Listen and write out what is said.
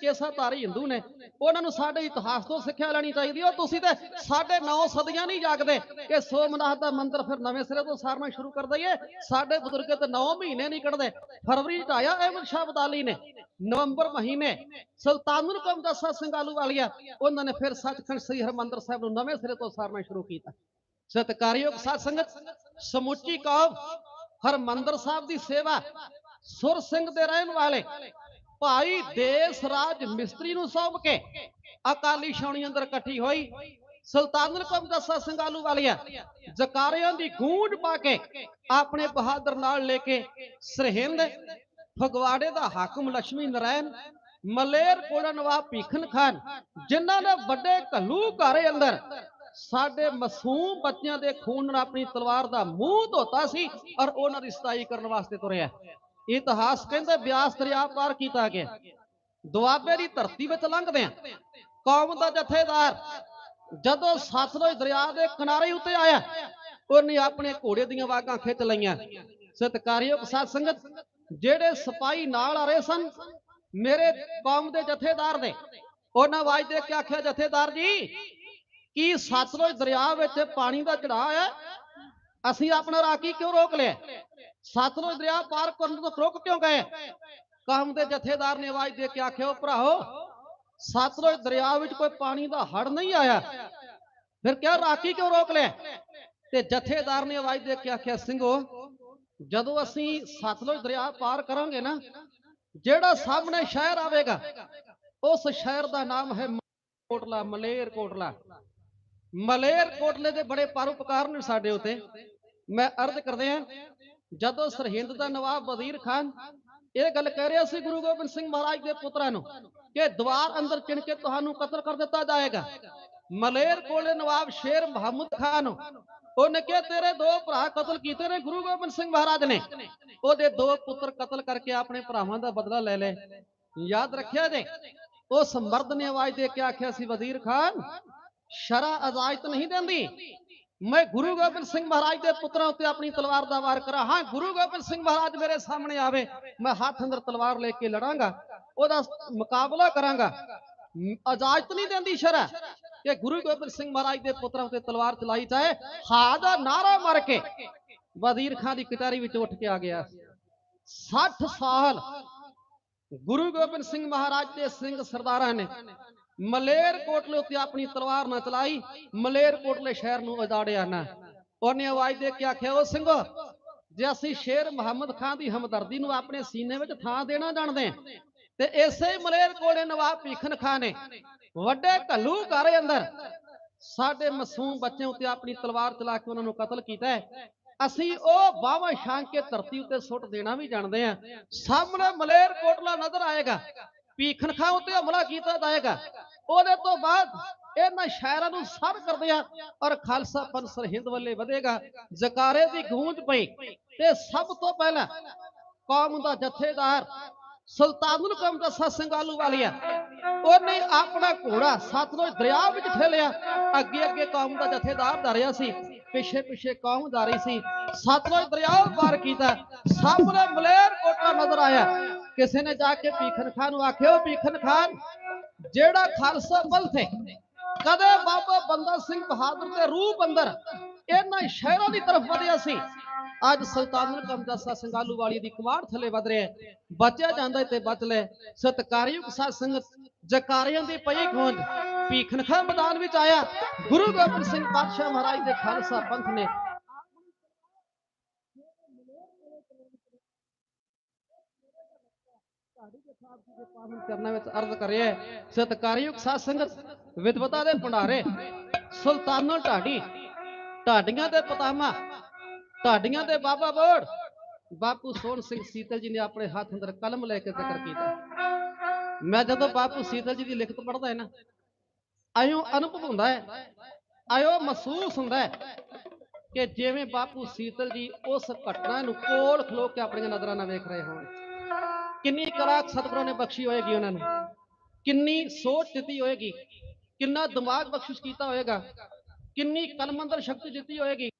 ਕੇਸਾਧਾਰੀ ਹਿੰਦੂ ਨੇ, ਉਹਨਾਂ ਨੂੰ ਸਾਡੇ ਇਤਿਹਾਸ ਤੋਂ ਸਿੱਖਿਆ ਲੈਣੀ ਚਾਹੀਦੀ, ਉਹ ਤੁਸੀਂ ਤੇ ਸਾਡੇ 9 ਸਦੀਆਂ ਨਹੀਂ ਜਾਗਦੇ ਕਿ ਸੋਮਨਾਥ ਦਾ ਮੰਦਿਰ ਫਿਰ ਨਵੇਂ ਸਿਰੇ ਤੋਂ ਸਾਰਨਾ ਸ਼ੁਰੂ ਕਰ ਦਈਏ, ਸਾਡੇ ਬਜ਼ੁਰਗ ਤੇ 9 ਮਹੀਨੇ ਨਹੀਂ ਕੱਢਦੇ। ਫਰਵਰੀ ਚ ਆਇਆ ਅਹਿਮਦ ਸ਼ਾਹ ਅਬਦਾਲੀ ਨੇ, ਨਵੰਬਰ ਮਹੀਨੇ ਸੁਲਤਾਨੁਲ ਕੌਮ ਦਾ ਸਤਸੰਗ ਆਲੂਵਾਲੀਆ ਉਹਨਾਂ ਨੇ ਫਿਰ ਸੱਚਖੰਡ ਸ੍ਰੀ ਹਰਮੰਦਰ ਸਾਹਿਬ ਨੂੰ ਨਵੇਂ ਸਿਰੇ ਤੋਂ ਸਾਰਨਾ ਸ਼ੁਰੂ ਕੀਤਾ। ਸਤਕਾਰਯੋਗ ਸਾਧ ਸੰਗਤ, ਸਮੁੱਚੀ ਕੌਮ, ਹਰਮੰਦਰ ਸਾਹਿਬ ਦੀ ਸੇਵਾ, ਸੁਰ ਸਿੰਘ ਦੇ ਰਹਿਣ ਵਾਲੇ ਭਾਈ ਦੇਸ ਰਾਜ ਮਿਸਤਰੀ ਨੂੰ ਸੌਂਪ ਕੇ ਅਕਾਲੀ ਛਾਉਣੀ ਅੰਦਰ ਇਕੱਠੀ ਹੋਈ। ਸੁਲਤਾਨੁਲ ਕੌਮ ਦਾ ਸਤਸੰਗ ਆਲੂਵਾਲੀਆ ਜਕਾਰਿਆਂ ਦੀ ਗੂੰਜ ਪਾ ਕੇ ਆਪਣੇ ਬਹਾਦਰ ਨਾਲ ਲੈ ਕੇ ਸਰਹਿੰਦ, ਫਗਵਾੜੇ ਦਾ ਹਾਕਮ ਲక్ష్ਮੀ ਨਾਰਾਇਣ ਮਲੇਰ ਕੋੜਾ ਨਵਾਬ ਭੀਖਨ ਖਾਨ, ਜਿਨ੍ਹਾਂ ਨੇ ਵੱਡੇ ਘੱਲੂ ਘਰ ਅੰਦਰ ਸਾਡੇ ਮਾਸੂਮ ਬੱਚਿਆਂ ਦੇ ਖੂਨ ਨਾਲ ਆਪਣੀ ਤਲਵਾਰ ਦਾ ਮੂੰਹ ਧੋਤਾ ਸੀ ਔਰ ਉਹਨਾਂ ਦੀ ਸਤਾਈ ਕਰਨ ਵਾਸਤੇ ਤੁਰਿਆ। ਇਤਿਹਾਸ ਕਹਿੰਦੇ ਬਿਆਸ ਦਰਿਆ ਪਾਰ ਕੀਤਾ ਗਿਆ। ਦੁਆਬੇ ਦੀ ਧਰਤੀ ਵਿੱਚ ਲੰਘਦੇ ਆ ਕੌਮ ਦਾ ਜਥੇਦਾਰ ਜਦੋਂ ਸਤਲੁਜ ਦਰਿਆ ਦੇ ਕਿਨਾਰੇ ਉੱਤੇ ਆਇਆ, ਉਹਨੇ ਆਪਣੇ ਘੋੜੇ ਦੀਆਂ ਵਾਗਾਂ ਖਿੱਚ ਲਈਆਂ। ਸਤਕਾਰਯੋਗ ਸਾਧ ਸੰਗਤ ਜਿਹੜੇ ਸਿਪਾਹੀ ਨਾਲ ਆ ਰਹੇ ਸਨ, ਮੇਰੇ ਕੌਮ ਦੇ ਜਥੇਦਾਰ ਨੇ, ਉਹਨਾਂ ਆਵਾਜ਼ ਦੇ ਕੇ ਆਖਿਆ, ਜਥੇਦਾਰ ਜੀ, ਕੀ ਸਤਲੁਜ ਦਰਿਆ ਵਿੱਚ ਪਾਣੀ ਦਾ ਚੜਾਅ ਹੈ? ਅਸੀਂ ਆਪਣਾ ਰਾਖੀ ਕਿਉਂ ਰੋਕ ਲਿਆ? ਸਤਲੁਜ ਦਰਿਆ ਪਾਰ ਕਰਨ ਤੋਂ ਰੁਕ ਕਿਉਂ ਗਏ? ਕੌਮ ਦੇ ਜਥੇਦਾਰ ਨੇ ਆਵਾਜ਼ ਦੇ ਕੇ ਆਖਿਆ ਭਰਾਓ, ਸਤਲੁਜ ਦਰਿਆ ਵਿੱਚ ਕੋਈ ਪਾਣੀ ਦਾ ਹੜ ਨਹੀਂ ਆਇਆ। ਫਿਰ ਕਿਉਂ ਰਾਖੀ ਕਿਉਂ ਰੋਕ ਲਿਆ? ਤੇ ਜਥੇਦਾਰ ਨੇ ਆਵਾਜ਼ ਦੇ ਕੇ ਆਖਿਆ ਸਿੰਘੋ ਜਦੋਂ ਅਸੀਂ ਸਤਲੁਜ ਦਰਿਆ ਪਾਰ ਕਰਾਂਗੇ ਨਾ, ਜਿਹੜਾ ਸਾਹਮਣੇ ਸ਼ਹਿਰ ਆਵੇਗਾ, ਉਸ ਸ਼ਹਿਰ ਦਾ ਨਾਮ ਹੈ ਕੋਟਲਾ ਮਲੇਰ ਕੋਟਲਾ ਮਲੇਰ ਕੋਟਲੇ ਦੇ ਬੜੇ ਪਰਉਪਕਾਰ ਨੇ ਸਾਡੇ ਉਤੇ। ਮੈਂ ਅਰਜ਼ ਕਰਦੇ ਆ ਜਦੋਂ ਸਰਹਿੰਦ ਦਾ ਨਵਾਬ ਵਜ਼ੀਰ ਖਾਨ ਇਹ ਗੱਲ ਕਹਿ ਰਿਹਾ ਸੀ ਗੁਰੂ ਗੋਬਿੰਦ ਸਿੰਘ ਮਹਾਰਾਜ ਦੇ ਪੁੱਤਰਾਂ ਨੂੰ ਕਿ ਦਵਾਰ ਅੰਦਰ ਚਿਣ ਕੇ ਤੁਹਾਨੂੰ ਕਤਲ ਕਰ ਦਿੱਤਾ ਜਾਏਗਾ। ਮਲੇਰ ਕੋਲੇ ਨਵਾਬ ਸ਼ੇਰ ਮੁਹੰਮਦ ਖਾਨ ਉਹਨੇ ਕਿਹਾ, ਤੇਰੇ ਦੋ ਭਰਾ ਕਤਲ ਕੀਤੇ ਨੇ ਗੁਰੂ ਗੋਬਿੰਦ ਸਿੰਘ ਮਹਾਰਾਜ ਨੇ। ਉਹਦੇ ਦੋ ਪੁੱਤਰ ਕਤਲ ਕਰਕੇ ਆਪਣੇ ਭਰਾਵਾਂ ਦਾ ਬਦਲਾ ਲੈ ਲੈ ਯਾਦ ਰੱਖਿਆ ਜੇ ਉਸ ਮਰਦ ਨੇ ਆਵਾਜ਼ ਦੇ ਕੇ ਆਖਿਆ ਸੀ, ਵਜ਼ੀਰ ਖਾਨ ਸ਼ਰਾ ਇਜਾਜ਼ਤ ਨਹੀਂ ਦਿੰਦੀ। ਮੈਂ ਗੁਰੂ ਗੋਬਿੰਦ ਸਿੰਘ ਮਹਾਰਾਜ ਦੇ ਪੁੱਤਰਾਂ ਉੱਤੇ ਆਪਣੀ ਤਲਵਾਰ ਦਾ ਵਾਰ ਕਰਾਂ। ਹਾਂ, ਗੁਰੂ ਗੋਬਿੰਦ ਸਿੰਘ ਮਹਾਰਾਜ ਮੇਰੇ ਸਾਹਮਣੇ ਆਵੇ, ਮੈਂ ਹੱਥ ਅੰਦਰ ਤਲਵਾਰ ਲੈ ਕੇ ਲੜਾਂਗਾ, ਉਹਦਾ ਮੁਕਾਬਲਾ ਕਰਾਂਗਾ। ਇਜਾਜ਼ਤ ਨਹੀਂ ਦਿੰਦੀ ਸ਼ਰਾ ਕਿ ਗੁਰੂ ਗੋਬਿੰਦ ਸਿੰਘ ਮਹਾਰਾਜ ਦੇ ਪੁੱਤਰਾਂ ਉੱਤੇ ਤਲਵਾਰ ਚਲਾਈ ਜਾਏ। ਹਾ ਦਾ ਨਾਰਾ ਮਾਰ ਕੇ ਵਜ਼ੀਰ ਖਾਨ ਦੀ ਕਟਾਰੀ ਵਿੱਚ ਉੱਠ ਕੇ ਆ ਗਿਆ। 60 ਸਾਲ ਗੁਰੂ ਗੋਬਿੰਦ ਸਿੰਘ ਮਹਾਰਾਜ ਦੇ ਸਿੰਘ ਸਰਦਾਰਾਂ ਨੇ ਮਲੇਰ ਕੋਟਲੇ ਉੱਤੇ ਆਪਣੀ ਤਲਵਾਰ ਨਾ ਚਲਾਈ। ਮਲੇਰ ਕੋਟਲੇ ਸ਼ਹਿਰ ਨੂੰ ਉਜਾੜਿਆ ਨਾ। ਉਹਨੇ ਆਵਾਜ਼ ਦੇ ਕੇ ਆਖਿਆ ਉਹ ਸਿੰਘੋ, ਜੇ ਅਸੀਂ ਸ਼ੇਰ ਮੁਹੰਮਦ ਖਾਨ ਦੀ ਹਮਦਰਦੀ ਨੂੰ ਆਪਣੇ ਸੀਨੇ ਵਿੱਚ ਥਾਂ ਦੇਣਾ ਜਾਣਦੇ ਹਾਂ, ਤੇ ਇਸੇ ਮਲੇਰ ਕੋਲੇ ਨਵਾਬ ਭੀਖਨ ਖਾਨ ਨੇ। ਵੱਡੇ ਘੱਲੂ ਘਰ ਅੰਦਰ ਸਾਡੇ ਮਾਸੂਮ ਬੱਚਿਆਂ ਉੱਤੇ ਆਪਣੀ ਤਲਵਾਰ ਚਲਾ ਕੇ ਉਹਨਾਂ ਨੂੰ ਕਤਲ ਕੀਤਾ ਅਸੀਂ ਉਹ ਬਾਹਾਂ ਛਾਂਗ ਕੇ ਧਰਤੀ ਉੱਤੇ ਸੁੱਟ ਦੇਣਾ ਵੀ ਜਾਣਦੇ ਆ ਸਾਹਮਣੇ ਮਲੇਰ ਕੋਟਲਾ ਨਜ਼ਰ ਆਏਗਾ। ਭੀਖਨ ਖਾਂ ਉੱਤੇ ਹਮਲਾ ਕੀਤਾ ਜਾਏਗਾ। ਉਹਦੇ ਤੋਂ ਬਾਅਦ ਇਹਨਾਂ ਸ਼ਹਿਰਾਂ ਨੂੰ ਸਰ ਕਰਦੇ ਆ ਔਰ ਖਾਲਸਾ ਪੰਥ ਸਰਹਿੰਦ ਵੱਲੇ ਵਧੇਗਾ। ਜਕਾਰੇ ਦੀ ਗੂੰਜ ਪਈ ਤੇ ਸਭ ਤੋਂ ਪਹਿਲਾਂ ਕੌਮ ਦਾ ਜਥੇਦਾਰ ਸੁਲਤਾਨੁਲ ਕੌਮ ਦਾ ਸਤਸੰਗ ਆਲੂਵਾਲੀਆ ਉਹਨੇ ਆਪਣਾ ਘੋੜਾ ਸਤਲੁਜ ਦਰਿਆ ਵਿੱਚ ਠੇਲਿਆ। ਅੱਗੇ ਅੱਗੇ ਕੌਮ ਦਾ ਜਥੇਦਾਰ ਜਾ ਸੀ, ਪਿੱਛੇ ਪਿੱਛੇ ਕੌਮ ਜਾ ਸੀ। ਸਤਲੁਜ ਦਰਿਆ ਪਾਰ ਕੀਤਾ, ਸਾਹਮਣੇ ਮਲੇਰ ਕੋਟਾ ਨਜ਼ਰ ਆਇਆ। ਕਿਸੇ ਨੇ ਜਾ ਕੇ ਭੀਖਨ ਖਾਨ ਨੂੰ ਆਖਿਆ "ਓ ਖਾਨ ਜਿਹੜਾ ਖਾਲਸਾ ਪੰਥ ਹੈ, ਕਦੇ ਬਾਬਾ ਬੰਦਾ ਸਿੰਘ ਬਹਾਦਰ ਦੇ ਰੂਪ ਅੰਦਰ ਇਹਨਾਂ ਸ਼ਹਿਰਾਂ ਦੀ ਤਰਫ ਵਧਿਆ ਸੀ, ਅੱਜ ਸੁਲਤਾਨੁਲ ਕਮਜਾ ਸਤਸੰਗ ਆਲੂਵਾਲੀ ਦੀ ਕੁਮਾਰ ਥੱਲੇ ਵਧ ਰਿਹਾ ਬਚਿਆ ਜਾਂਦਾ ਤੇ ਬਚ ਲੈ। ਸਤਕਾਰਯੋਗ ਸਾਧ ਸੰਗਤ ਜਕਾਰਿਆਂ ਦੀ ਪਈ ਗੂੰਜ ਭੀਖਨ ਮੈਦਾਨ ਵਿੱਚ ਆਇਆ। ਗੁਰੂ ਗੋਬਿੰਦ ਸਿੰਘ ਪਾਤਸ਼ਾਹ ਮਹਾਰਾਜ ਦੇ ਖਾਲਸਾ ਪੰਥ ਨੇ ਕਰਨਾ ਵਿੱਚ ਅਰਜ਼ ਕਰਿਆ ਸਤਕਾਰਯੋਗ ਸਾਧ ਸੰਗਤ ਵਿਦਵਤਾ ਦੇ ਭੰਡਾਰੇ ਸੁਲਤਾਨੁਲ ਢਾਡੀ, ਢਾਡੀਆਂ ਦੇ ਪਤਾਮਾ, ਢਾਡੀਆਂ ਦੇ ਬਾਬਾ ਬੋੜ, ਬਾਪੂ ਸੋਹਣ ਸਿੰਘ ਸੀਤਲ ਜੀ ਨੇ ਆਪਣੇ ਹੱਥ ਅੰਦਰ ਕਲਮ ਲੈ ਕੇ ਜ਼ਿਕਰ ਕੀਤਾ। ਮੈਂ ਜਦੋਂ ਬਾਪੂ ਸੀਤਲ ਜੀ ਦੀ ਲਿਖਤ ਪੜ੍ਹਦਾ ਹੈ ਨਾ ਆਇਓ ਅਨੁਭਵ ਹੁੰਦਾ ਹੈ ਆਇਓ ਮਹਿਸੂਸ ਹੁੰਦਾ ਹੈ ਕਿ ਜਿਵੇਂ ਬਾਪੂ ਸੀਤਲ ਜੀ ਉਸ ਘਟਨਾ ਨੂੰ ਕੋਲ ਖਲੋ ਕੇ ਆਪਣੀਆਂ ਨਜ਼ਰਾਂ ਨਾਲ ਵੇਖ ਰਹੇ ਹੋਣ। ਕਿੰਨੀ ਕਲਾ ਸਤਿਗੁਰਾਂ ਨੇ ਬਖਸ਼ੀ ਹੋਏਗੀ ਉਹਨਾਂ ਨੂੰ? ਕਿੰਨੀ ਸੋਚ ਦਿੱਤੀ ਹੋਏਗੀ? ਕਿੰਨਾ ਦਿਮਾਗ ਬਖਸ਼ਿਸ਼ ਕੀਤਾ ਹੋਏਗਾ? ਕਿੰਨੀ ਕਲਮ ਸ਼ਕਤੀ ਦਿੱਤੀ ਹੋਏਗੀ?